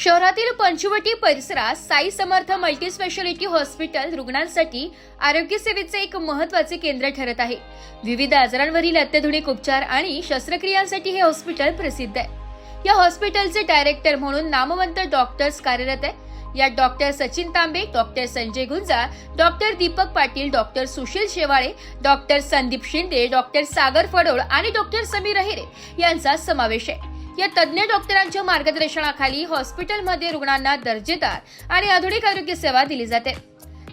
शहरातील पंचवटी परिसरात Sai Samarth multi speciality hospital रुग्णांसाठी आरोग्य सेवेचे एक महत्त्वाचे केंद्र ठरत आहे. विविध आजारांवरील अत्याधुनिक उपचार आणि शस्त्रक्रियांसाठी हे हॉस्पिटल प्रसिद्ध आहे. या हॉस्पिटलचे डायरेक्टर म्हणून नामवंत डॉक्टर्स कार्यरत आहे. यात doctor Sachin Tambe doctor Sanjay Gunja doctor Deepak Patil doctor Sushil Shewale doctor Sandeep Shinde doctor Sagar Phadol आणि डॉक्टर समीर अहिरे यांचा समावेश आहे. या तज्ज्ञ डॉक्टरांच्या मार्गदर्शनाखाली हॉस्पिटलमध्ये रुग्णांना दर्जेदार आणि आधुनिक आरोग्य सेवा दिली जाते.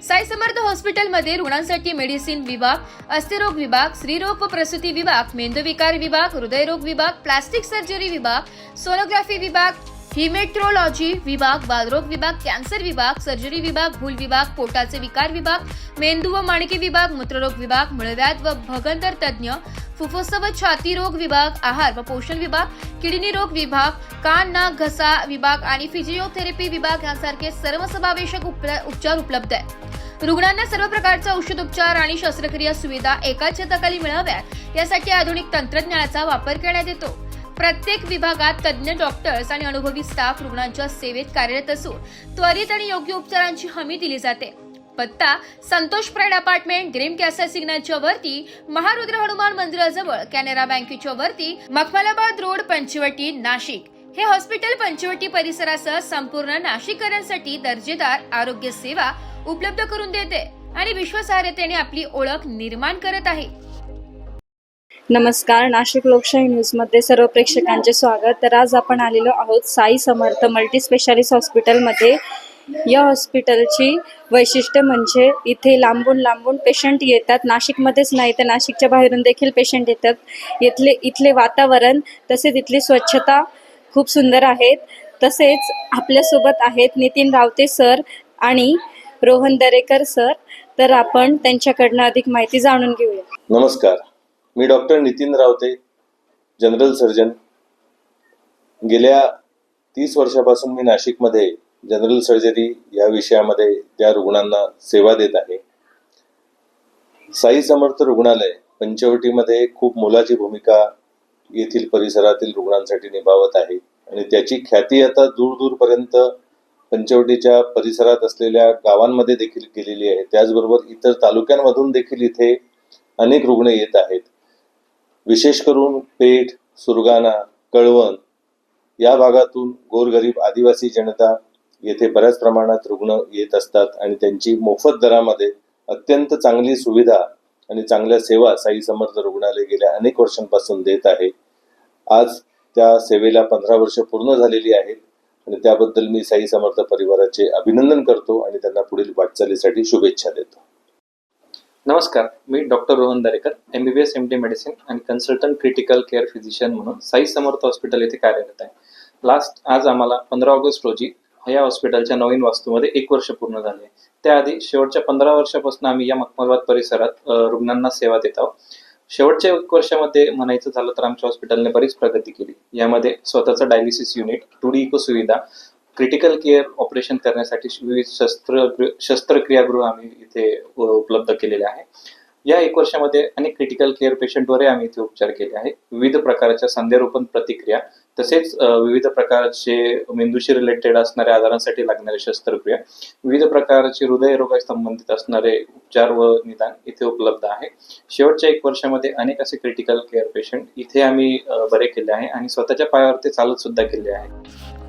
साई समर्थ हॉस्पिटलमध्ये रुग्णांसाठी मेडिसिन विभाग अस्थिरोग विभाग स्त्रीरोग व प्रसूती विभाग मेंदूविकार विभाग हृदयरोग विभाग प्लास्टिक सर्जरी विभाग सोनोग्राफी विभाग हिमेट्रोलॉजी विभाग बालरोग विभाग कॅन्सर विभाग सर्जरी विभाग भूल विभाग पोटाचे विकार विभाग मेंदू व माणके विभाग मूत्ररोग विभाग मळव्यात व भगंदर तज्ज्ञ फुफ्फुस व छाती रोग विभाग आहार व पोषण विभाग किडनी रोग विभाग कान नाक घसा विभाग आणि फिजिओथेरपी विभाग यांसारखे सर्वसमावेशक उपला- उपचार उपलब्ध आहेत. रुग्णांना सर्व प्रकारचा औषधोपचार आणि शस्त्रक्रिया सुविधा एकाच छताखाली मिळाव्यात यासाठी आधुनिक तंत्रज्ञानाचा वापर करण्यात येतो. प्रत्येक विभागात तज्ज्ञ डॉक्टर्स आणि अनुभवी स्टाफ रुग्णांच्या सेवेत कार्यरत असून त्वरित आणि योग्य उपचारांची हमी दिली जाते. पत्ता Santosh Pride Apartment Green Castle सिग्नलच्या वरती महारुद्र हनुमान मंदिराजवळ कॅनरा बँकेच्या वरती मखमलाबाद रोड पंचवटी नाशिक. हे हॉस्पिटल पंचवटी परिसरासह संपूर्ण नाशिककरांसाठी दर्जेदार आरोग्य सेवा उपलब्ध करून देते आणि विश्वासार्हतेने आपली ओळख निर्माण करत आहे. नमस्कार नाशिक लोकशाही न्यूजमध्ये सर्व प्रेक्षकांचे स्वागत. तर आज आपण आलेलो आहोत साई समर्थ मल्टी स्पेशालिस्ट हॉस्पिटलमध्ये. या हॉस्पिटलची वैशिष्ट्य म्हणजे इथे लांबून लांबून पेशंट येतात. नाशिकमध्येच नाही तर नाशिकच्या बाहेरून देखील पेशंट येतात. इथले इथले वातावरण तसेच इथली स्वच्छता खूप सुंदर आहेत. तसेच आपल्यासोबत आहेत नितीन रावते सर आणि रोहन दरेकर सर. तर आपण त्यांच्याकडनं अधिक माहिती जाणून घेऊया. नमस्कार. मी doctor Nitin Ravate general surgeon. गेल्या तीस वर्षापासून मी नाशिकमध्ये जनरल सर्जरी या विषयामध्ये त्या रुग्णांना सेवा देत आहे. साई समर्थ रुग्णालय पंचवटीमध्ये खूप मोलाची भूमिका येथील परिसरातील रुग्णांसाठी निभावत आहे आणि त्याची ख्याती आता दूर दूरपर्यंत पंचवटीच्या परिसरात असलेल्या गावांमध्ये देखील केलेली आहे. त्याचबरोबर इतर तालुक्यांमधून देखील इथे अनेक रुग्ण येत आहेत. विशेष करून पेठ सुरगाणा कळवण या भागातून गोरगरीब आदिवासी जनता येथे बऱ्याच प्रमाणात रुग्ण येत असतात आणि त्यांची मोफत दरामध्ये अत्यंत चांगली सुविधा आणि चांगल्या सेवा साई समर्थ रुग्णालय गेल्या अनेक वर्षांपासून देत आहे. आज त्या सेवेला पंधरा वर्ष पूर्ण झालेली आहेत आणि त्याबद्दल मी साई समर्थ परिवाराचे अभिनंदन करतो आणि त्यांना पुढील वाटचालीसाठी शुभेच्छा देतो. नमस्कार मी doctor Rohan Darekar M B B S M D medicine आणि कन्सल्टंट क्रिटिकल केअर फिजिशियन म्हणून साई समर्थ हॉस्पिटल येथे कार्यरत आहे. लास्ट आज आम्हाला पंधरा ऑगस्ट रोजी या हॉस्पिटलच्या नवीन वास्तूमध्ये एक वर्ष पूर्ण झाले त्याआधी शेवटच्या पंधरा वर्षापासून आम्ही या मखमलबाद परिसरात रुग्णांना सेवा देत आहोत. शेवटच्या एक वर्षामध्ये म्हणायचं झालं तर आमच्या हॉस्पिटलने बरीच प्रगती केली. यामध्ये स्वतःचं dialysis unit two D echo सुविधा क्रिटिकल केअर ऑपरेशन करण्यासाठी विविध शस्त्र शस्त्रक्रियागृह आम्ही इथे उपलब्ध केलेले आहे. या एक वर्षामध्ये अनेक क्रिटिकल केअर पेशंटवरही आम्ही इथे उपचार केले आहे विविध प्रकारच्या संध्यारोपण प्रतिक्रिया तसेच विविध प्रकारचे मेंदूशी रिलेटेड असणाऱ्या आजारांसाठी लागणारे शस्त्रक्रिया विविध प्रकारचे हृदयरोगा संबंधित असणारे उपचार व निदान इथे उपलब्ध आहे. शेवटच्या एक वर्षामध्ये अनेक असे क्रिटिकल केअर पेशंट इथे आम्ही बरे केले आहे आणि स्वतःच्या पायावर ते चालत सुद्धा केले आहे.